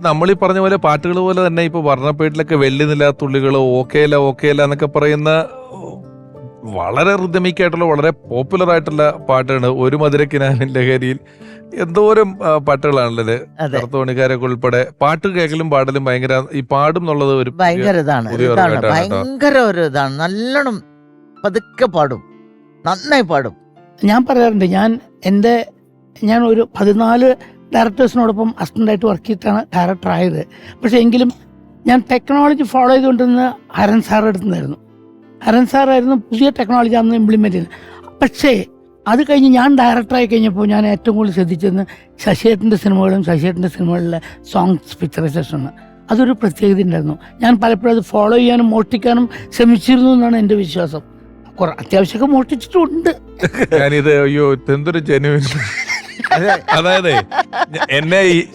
നമ്മൾ ഈ പറഞ്ഞ പോലെ പാട്ടുകൾ പോലെ തന്നെ ഇപ്പൊ വർണപ്പേട്ടിലൊക്കെ വെള്ളി നില നിലാത്തുള്ളികളോ ഓക്കേല ഓക്കേല എന്നൊക്കെ പറയുന്ന വളരെ റിതമിക് വളരെ പോപ്പുലർ ആയിട്ടുള്ള പാട്ടാണ് ഒരു മധുരക്കിനാവിൻ ലഹരിയിൽ. എന്തോരം പാട്ടുകളാണല്ലേ കറുത്തോണിക്കാരൊക്കെ ഉൾപ്പെടെ പാട്ട് കേൾക്കലും പാടലും ഭയങ്കര ഈ പാടും എന്നുള്ളത് ഒരു ഭയങ്കര ഇതാണ്. ഭയങ്കര ഒരു ഇതാണ്. നല്ലോണം പതുക്കെ പാടും. നന്നായി പാടും. ഞാൻ പറയാറുണ്ട് ഞാൻ എന്റെ ഞാൻ ഒരു പതിനാല് ഡയറക്ടേഴ്സിനോടൊപ്പം അസിസ്റ്റന്റായിട്ട് വർക്ക് ചെയ്തിട്ടാണ് ഡയറക്ടർ ആയത്. പക്ഷേ എങ്കിലും ഞാൻ ടെക്നോളജി ഫോളോ ചെയ്തുകൊണ്ടിരുന്ന ഹരൻ സാർ അടുത്തുനിന്നായിരുന്നു. ഹരൻ സാറായിരുന്നു പുതിയ ടെക്നോളജി അന്ന് ഇംപ്ലിമെന്റ് ചെയ്യുന്നത് പക്ഷേ അത് കഴിഞ്ഞ് ഞാൻ ഡയറക്ടറായി കഴിഞ്ഞപ്പോൾ ഞാൻ ഏറ്റവും കൂടുതൽ ശ്രദ്ധിച്ചെന്ന് ശശിയേട്ടന്റെ സിനിമകളും ശശിയേട്ടന്റെ സിനിമകളിലെ സോങ്സ് പിക്ചറൈസേഷനാണ് അതൊരു പ്രത്യേകത ഉണ്ടായിരുന്നു. ഞാൻ പലപ്പോഴും അത് ഫോളോ ചെയ്യാനും മോഷ്ടിക്കാനും ശ്രമിച്ചിരുന്നു എന്നാണ് എന്റെ വിശ്വാസം. കുറെ അത്യാവശ്യമൊക്കെ മോഷ്ടിച്ചിട്ടുണ്ട് ഞാനിത് അയ്യോ എന്തൊരു ജനുവിൻ അതായത് എന്നെ ഈ-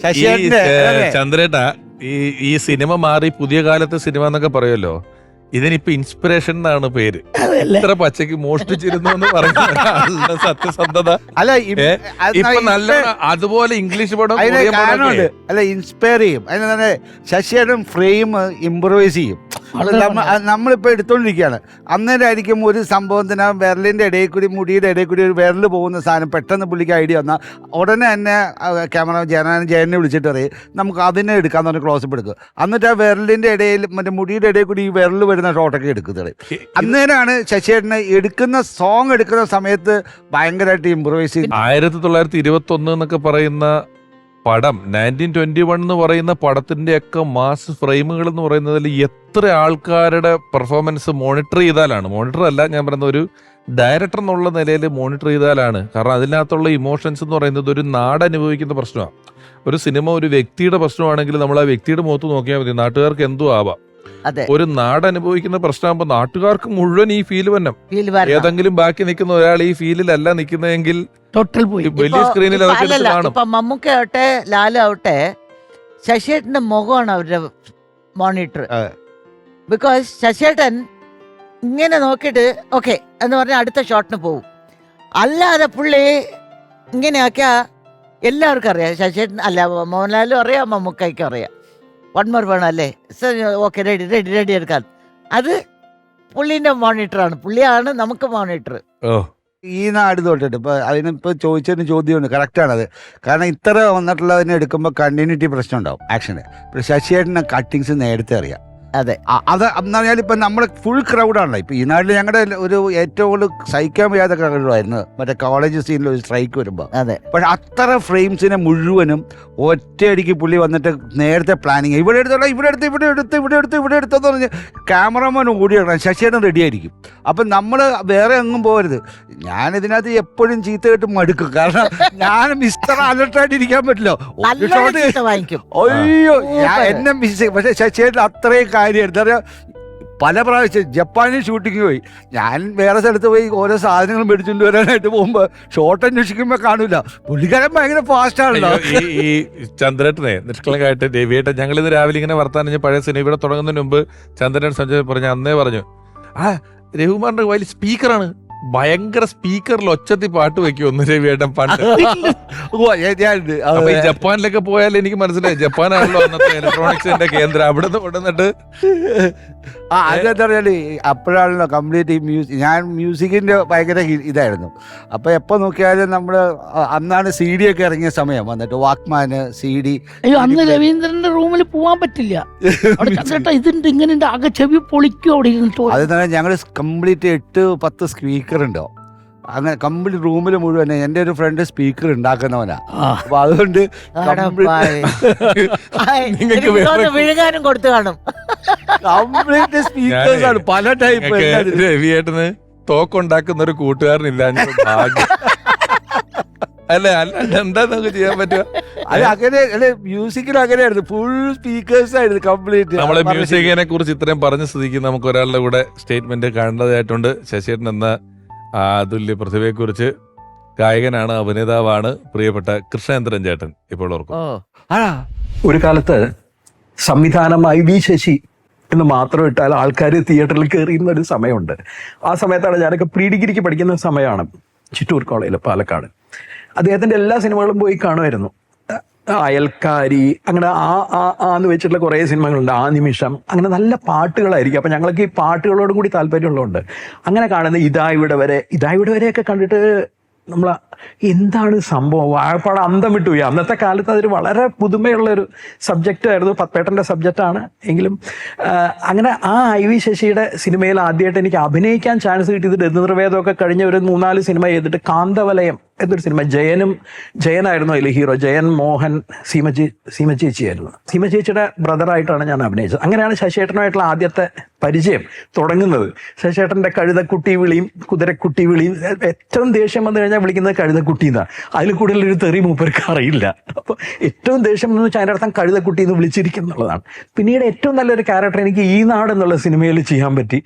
ചന്ദ്രേട്ട ഈ ഈ സിനിമ മാറി പുതിയ കാലത്തെ സിനിമ എന്നൊക്കെ പറയുമല്ലോ ഇതിനിപ്പോ ഇൻസ്പിറേഷൻ എന്നാണ് പേര്. ഇത്ര പച്ചക്ക് മോഷ്ടിച്ചിരുന്നു എന്ന് പറയുന്നത് സത്യസന്ധത. അല്ല ഇപ്പൊ നല്ല അതുപോലെ ഇംഗ്ലീഷ് പടം അല്ല ഇൻസ്പയർ ചെയ്യും. അതിന് ശശിയുടെ ഫ്രെയിം ഇംപ്രവൈസ് ചെയ്യും. വളരെ നമ്മ- അത് നമ്മളിപ്പോ എടുത്തോണ്ടിരിക്കുകയാണ് അന്നേരമായിരിക്കും ഒരു സംഭവത്തിന് വിരലിന്റെ വിരലിന്റെ ഇടയിൽ കൂടി മുടിയുടെ ഇടയിൽ കൂടി ഒരു വിരൽ പോകുന്ന സാധനം പെട്ടെന്ന് പുള്ളിക്ക് ഐഡിയ വന്നാൽ ഉടനെ തന്നെ ക്യാമറ ജയനാൻ ജയനെ വിളിച്ചിട്ട് പറയും നമുക്ക് അതിനെ എടുക്കാന്ന് പറഞ്ഞ് ക്ലോസപ്പ് എടുക്കുക എന്നിട്ട് ആ വിരലിന്റെ ഇടയിൽ മറ്റേ മുടിയുടെ ഇടയിൽ കൂടി ഈ വിരൽ വരുന്ന ഷോട്ടൊക്കെ എടുക്കുന്നത് അന്നേരമാണ് ശശിയേട്ടന് എടുക്കുന്ന സോങ് എടുക്കുന്ന സമയത്ത് ഭയങ്കരമായിട്ട് ഇമ്പ്രവൈസ് ചെയ്യും ആയിരത്തി തൊള്ളായിരത്തി ഇരുപത്തി ഒന്ന് എന്നൊക്കെ പറയുന്ന പടം നയന്റീൻ ട്വന്റി വൺ എന്ന് പറയുന്ന പടത്തിന്റെയൊക്കെ മാസ് ഫ്രെയിമുകൾ എന്ന് പറയുന്നതിൽ എത്ര ആൾക്കാരുടെ പെർഫോമൻസ് മോണിറ്റർ ചെയ്താലാണ്? മോണിറ്റർ അല്ല ഞാൻ പറയുന്ന ഒരു ഡയറക്ടർ എന്നുള്ള നിലയിൽ മോണിറ്റർ ചെയ്താലാണ്. കാരണം അതിനകത്തുള്ള ഇമോഷൻസ് എന്ന് പറയുന്നത് ഒരു നാട് അനുഭവിക്കുന്ന പ്രശ്നമാണ്. ഒരു സിനിമ ഒരു വ്യക്തിയുടെ പ്രശ്നമാണെങ്കിൽ നമ്മൾ ആ വ്യക്തിയുടെ മുഖത്ത് നോക്കിയാൽ മതി. നാട്ടുകാർക്ക് എന്തോ ആവാം. ഒരു നാട് അനുഭവിക്കുന്ന പ്രശ്നമാകുമ്പോൾ നാട്ടുകാർക്ക് മുഴുവൻ ഈ ഫീൽ വരണം. ഏതെങ്കിലും ബാക്കി നിൽക്കുന്ന ഒരാൾ ഈ ഫീലിലല്ല നിൽക്കുന്നതെങ്കിൽ ടോട്ടൽ പോയി. വലിയ സ്ക്രീനിൽ ഇപ്പൊ മമ്മൂക്ക ആവട്ടെ ലാലാവട്ടെ ശശിയേട്ടന്റെ മുഖമാണ് അവരുടെ മോണിറ്റർ ബിക്കോസ് ശശിയേട്ടൻ ഇങ്ങനെ നോക്കിയിട്ട് ഓക്കെ എന്ന് പറഞ്ഞ അടുത്ത ഷോട്ടിന് പോകും അല്ലാതെ പുള്ളി ഇങ്ങനെ ആക്കിയാ എല്ലാവർക്കും അറിയാം. ശശിയേട്ടൻ അല്ല മോഹൻലാലും അറിയാം മമ്മൂക്കയ്ക്കും അറിയാം. വൺ മോർ വേണം അല്ലേ? ഓക്കെ റെഡി റെഡി റെഡി എടുക്കാൻ. അത് പുള്ളിന്റെ മോണിറ്റർ ആണ്. പുള്ളിയാണ് നമുക്ക് മോണിറ്റർ ഓ. ഈ നാട് തൊട്ടിട്ട് ഇപ്പൊ അതിനിപ്പോ ചോദിച്ചതിന് ചോദ്യമുണ്ട്. കറക്റ്റാണ് അത് കാരണം ഇത്ര വന്നിട്ടുള്ളതിനെ എടുക്കുമ്പോൾ കണ്ടിന്യൂറ്റി പ്രശ്നം ഉണ്ടാവും ആക്ഷന് പക്ഷെ ശശിയേട്ടന് കട്ടിങ്സ് നേരത്തെ അറിയാം. അതെ. അത് എന്ന് പറഞ്ഞാൽ ഇപ്പൊ നമ്മൾ ഫുൾ ക്രൗഡാണല്ലോ ഇപ്പൊ ഈ നാട്ടിൽ ഞങ്ങളുടെ ഒരു ഏറ്റവും കൂടുതൽ സഹിക്കാൻ വയ്യാത്ത ക്രൗഡായിരുന്നു മറ്റേ കോളേജ് സീനിൽ ഒരു സ്ട്രൈക്ക് വരുമ്പോൾ അതെ. പക്ഷെ അത്ര ഫ്രെയിംസിനെ മുഴുവനും ഒറ്റയടിക്ക് പുള്ളി വന്നിട്ട് നേരത്തെ പ്ലാനിങ് ഇവിടെ എടുത്തോളാം ഇവിടെ എടുത്ത് ഇവിടെ എടുത്ത് ഇവിടെ എടുത്ത് ഇവിടെ എടുത്തെന്ന് പറഞ്ഞ് ക്യാമറമാൻ ഓടിയിടണം ശശിയേട്ടൻ റെഡി ആയിരിക്കും. അപ്പം നമ്മൾ വേറെ എങ്ങും പോകരുത്. ഞാൻ ഇതിനകത്ത് എപ്പോഴും ചീത്ത കേട്ട് മടുക്കും. കാരണം ഞാൻ മിസ്റ്റർ അലർട്ടായിട്ട് ഇരിക്കാൻ പറ്റില്ല. ഒരു ഷോട്ട് അയ്യോ ഞാൻ. എന്നെ മിസ് പക്ഷെ ശശിയേട്ടൻ അത്രയും കാര്യം എന്താ പല പ്രാവശ്യം ജപ്പാനിൽ ഷൂട്ടിങ് പോയി. ഞാൻ വേറെ സ്ഥലത്ത് പോയി ഓരോ സാധനങ്ങൾ മേടിച്ചുകൊണ്ട് വരാനായിട്ട് പോകുമ്പോൾ ഷോട്ട് അന്വേഷിക്കുമ്പോൾ കാണില്ല പുള്ളിക്കാരൻ ഭയങ്കര ഫാസ്റ്റാണല്ലോ ഈ ചന്ദ്രനെ നിഷ്കളങ്കായിട്ട് രവിയേട്ടൻ ഞങ്ങൾ ഇന്ന് രാവിലെ ഇങ്ങനെ വർത്താനം പഴയ സിനിമ ഇവിടെ തുടങ്ങുന്നതിന് മുമ്പ് ചന്ദ്രൻ സഞ്ജയ് പറഞ്ഞു അന്നേ പറഞ്ഞു ആ രഘുമാറിന്റെ വലിയ സ്പീക്കറാണ് ഭയങ്കര സ്പീക്കറിൽ ഒച്ചത്തി പാട്ട് വെക്കുമെന്ന് രവിയേട്ടൻ പണ്ട്. അപ്പൊ ഈ ജപ്പാനിലൊക്കെ പോയാൽ എനിക്ക് മനസ്സിലായി ജപ്പാനാണല്ലോ അന്നത്തെ ഇലക്ട്രോണിക്സിന്റെ കേന്ദ്രം. അവിടെ നിന്ന് കൊണ്ടുവന്നിട്ട് ആ അതെന്താ പറഞ്ഞാൽ അപ്പോഴാണല്ലോ കംപ്ലീറ്റ് ഈ മ്യൂസിക് ഞാൻ മ്യൂസിക്കിന്റെ ഭയങ്കര ഇതായിരുന്നു. അപ്പൊ എപ്പോ നോക്കിയാലും നമ്മൾ അന്നാണ് സി ഡി ഒക്കെ ഇറങ്ങിയ സമയം. വന്നിട്ട് വാക്മാന് സി ഡി അയ്യോ അന്ന് രവീന്ദ്രന്റെ റൂമിൽ പോവാൻ പറ്റില്ല. ഇതിന്റെ ഇങ്ങനെ ആകെ ചെവി പൊളിക്കും അവിടെ ഇരുന്നിട്ട് അത് തന്നെ ഞങ്ങൾ കംപ്ലീറ്റ് എട്ട് പത്ത് സ്പീക്കർ ഉണ്ടോ അങ്ങനെ കംപ്ലീറ്റ് റൂമിൽ മുഴുവൻ എന്റെ ഒരു ഫ്രണ്ട് സ്പീക്കർ ഉണ്ടാക്കുന്നവനാ. അപ്പൊ അതുകൊണ്ട് നിങ്ങൾക്ക് വേറെ- വിഴുകാനും കൊടുത്തു കാണും. കംപ്ലീറ്റ് സ്പീക്കേഴ്സ് ആണ് പല ടൈപ്പ് രവിയേട്ടന് തോക്കുണ്ടാക്കുന്ന ഒരു കൂട്ടുകാരനില്ല ഭാഗ്യം. അല്ല? അല്ല എന്താ നമുക്ക് ചെയ്യാൻ പറ്റുക? അല്ല അങ്ങനെ അല്ലെ മ്യൂസിക്കിൽ അങ്ങനെയായിരുന്നു. ഫുൾ സ്പീക്കേഴ്സ് ആയിരുന്നു കംപ്ലീറ്റ് നമ്മളെ മ്യൂസിക്കിനെ കുറിച്ച് ഇത്രയും പറഞ്ഞ സ്ഥിതിക്ക് നമുക്ക് ഒരാളുടെ കൂടെ സ്റ്റേറ്റ്മെന്റ് കാണേണ്ടതായിട്ടുണ്ട് ശശിയേട്ടൻ എന്ന അതുല്യ പ്രതിഭയെക്കുറിച്ച് ഗായകനാണ് അഭിനേതാവാണ് പ്രിയപ്പെട്ട കൃഷ്ണേന്ദ്രൻ ചേട്ടൻ ഇപ്പോൾ ഓർക്കും. ആ ഒരു കാലത്ത് സംവിധാനം ഐ വി ശശി എന്ന് മാത്രം ഇട്ടാൽ ആൾക്കാർ തിയേറ്ററിൽ കയറിയുന്ന ഒരു സമയമുണ്ട്. ആ സമയത്താണ് ഞാനൊക്കെ പ്രീ ഡിഗ്രിക്ക് പഠിക്കുന്ന സമയമാണ് ചിറ്റൂർ കോളേജിൽ പാലക്കാട്. അദ്ദേഹത്തിന്റെ എല്ലാ സിനിമകളും പോയി കാണുമായിരുന്നു. അയൽക്കാരി അങ്ങനെ ആ ആ ആന്ന് വെച്ചിട്ടുള്ള കുറേ സിനിമകളുണ്ട്. ആ നിമിഷം അങ്ങനെ നല്ല പാട്ടുകളായിരിക്കും. അപ്പം ഞങ്ങൾക്ക് ഈ പാട്ടുകളോടും കൂടി താല്പര്യമുള്ളതുകൊണ്ട് അങ്ങനെ കാണുന്ന ഇതാ ഇവിടെ വരെ ഇതാ ഇവിടെ വരെയൊക്കെ കണ്ടിട്ട് നമ്മൾ എന്താണ് സംഭവം? വാഴപ്പാട് അന്തം വിട്ടുപോയി അന്നത്തെ കാലത്ത് അതൊരു വളരെ പുതുമയുള്ള ഒരു സബ്ജക്റ്റ് ആയിരുന്നു പത്പേട്ടന്റെ സബ്ജക്റ്റാണ് എങ്കിലും അങ്ങനെ ആ ഐ വി ശശിയുടെ സിനിമയിൽ ആദ്യമായിട്ട് എനിക്ക് അഭിനയിക്കാൻ ചാൻസ് കിട്ടിയത് രതിനിർവേദമൊക്കെ കഴിഞ്ഞ ഒരു മൂന്നാൽ സിനിമ ചെയ്തിട്ട് കാന്തവലയം എന്നൊരു സിനിമ. ജയനും ജയനായിരുന്നു അതിൽ ഹീറോ ജയൻ മോഹൻ സീമജി സീമ ചേച്ചിയായിരുന്നു. സീമ ചേച്ചിയുടെ ബ്രദറായിട്ടാണ് ഞാൻ അഭിനയിച്ചത്. അങ്ങനെയാണ് ശശിയേട്ടനുമായിട്ടുള്ള ആദ്യത്തെ പരിചയം തുടങ്ങുന്നത്. ശശേട്ടന്റെ കഴുതക്കുട്ടി വിളിയും കുതിരക്കുട്ടി വിളിയും ഏറ്റവും ദേഷ്യം വന്നു കഴിഞ്ഞാൽ വിളിക്കുന്നത് കഴുതക്കുട്ടി എന്നാണ് അതിൽ കൂടുതൽ ഒരു തെറി മൂപ്പർക്ക് അറിയില്ല. അപ്പോൾ ഏറ്റവും ദേഷ്യം എന്ന് വെച്ചാൽ അതിന്റെ അർത്ഥം കഴുതക്കുട്ടി എന്ന് വിളിച്ചിരിക്കും എന്നുള്ളതാണ്. പിന്നീട് ഏറ്റവും നല്ലൊരു ക്യാരക്ടർ എനിക്ക് ഈ നാട് എന്നുള്ള സിനിമയിൽ ചെയ്യാൻ പറ്റി.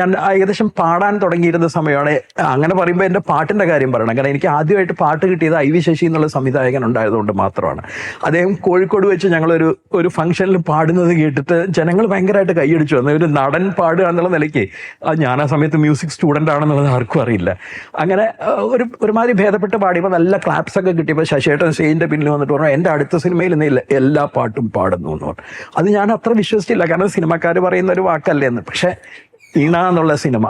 ഞാൻ ഏകദേശം പാടാൻ തുടങ്ങിയിരുന്ന സമയമാണ്. അങ്ങനെ പറയുമ്പോൾ എന്റെ പാട്ടിന്റെ കാര്യം പറയണം. കാരണം എനിക്ക് ആദ്യമായിട്ട് പാട്ട് കിട്ടിയത് ഐ വി ശശി എന്നുള്ള സംവിധായകൻ ഉണ്ടായതുകൊണ്ട് മാത്രമാണ്. അദ്ദേഹം കോഴിക്കോട് വെച്ച് ഞങ്ങളൊരു ഒരു ഫംഗ്ഷനിൽ പാടുന്നത് കേട്ടിട്ട് ജനങ്ങൾ ഭയങ്കരമായിട്ട് കൈയടിച്ചു. വന്നു ഒരു നടൻ പാടുക എന്നുള്ള നിലയ്ക്ക് ഞാൻ ആ സമയത്ത് മ്യൂസിക് സ്റ്റുഡന്റ് ആണെന്നുള്ളത് ആർക്കും അറിയില്ല. അങ്ങനെ ഒരു ഒരുമാതിരി ഭേദപ്പെട്ട് പാടിയപ്പോൾ നല്ല ക്ലാപ്സ് ഒക്കെ കിട്ടിയപ്പോൾ ശശിയേട്ടൻ സെയിന്റെ പിന്നിൽ വന്നിട്ട് പറഞ്ഞു എന്റെ അടുത്ത സിനിമയിൽ നിന്ന് എല്ലാ പാട്ടും പാടുന്നു എന്ന് പറഞ്ഞു. അത് ഞാൻ അത്ര വിശ്വസിച്ചില്ല കാരണം സിനിമക്കാർ പറയുന്ന ഒരു വാക്കല്ലേ എന്ന്. പക്ഷേ ഈണ എന്നുള്ള സിനിമ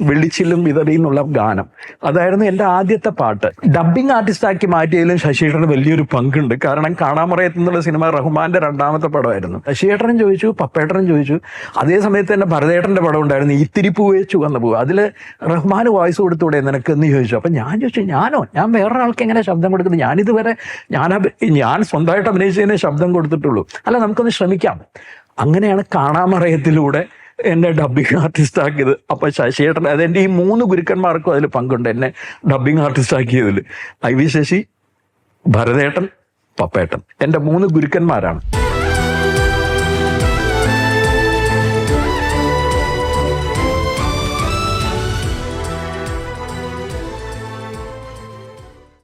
വെള്ളിച്ചില്ലും വിതറിയെന്നുള്ള ഗാനം. അതായിരുന്നു എന്റെ ആദ്യത്തെ പാട്ട്. ഡബ്ബിംഗ് ആർട്ടിസ്റ്റാക്കി മാറ്റിയതിലും ശശിയേട്ടന് വലിയൊരു പങ്കുണ്ട്. കാരണം കാണാമറയത്ത് എന്നുള്ള സിനിമ റഹ്മാന്റെ രണ്ടാമത്തെ പടമായിരുന്നു. ശശിയേട്ടനും ചോദിച്ചു പപ്പേട്ടനും ചോദിച്ചു. അതേ സമയത്ത് തന്നെ ഭരതേട്ടന്റെ പടം ഉണ്ടായിരുന്നു ഇത്തിരി പൂവേ ചുവന്ന പൂവ്. അതിൽ റഹ്മാൻ വോയിസ് കൊടുത്തൂടെ നിനക്ക് എന്ന് ചോദിച്ചു. അപ്പം ഞാൻ ചോദിച്ചു ഞാനോ? ഞാൻ വേറൊരാൾക്ക് എങ്ങനെ ശബ്ദം കൊടുക്കുന്നത് ഞാനിതുവരെ ഞാൻ ഞാൻ സ്വന്തമായിട്ട് അഭിനയിച്ചതിനെ ശബ്ദം കൊടുത്തിട്ടുള്ളൂ. അല്ല നമുക്കൊന്ന് ശ്രമിക്കാം. അങ്ങനെയാണ് കാണാമറയത്തിലൂടെ എന്നെ ഡബ്ബിംഗ് ആർട്ടിസ്റ്റ് ആക്കിയത്. അപ്പൊ ശശിയേട്ടൻ അതെന്റെ ഈ മൂന്ന് ഗുരുക്കന്മാർക്കും അതിൽ പങ്കുണ്ട് എന്നെ ഡബ്ബിംഗ് ആർട്ടിസ്റ്റ് ആക്കിയതിൽ ഐ വി ശശി ഭരതേട്ടൻ പപ്പേട്ടൻ. എന്റെ മൂന്ന് ഗുരുക്കന്മാരാണ്.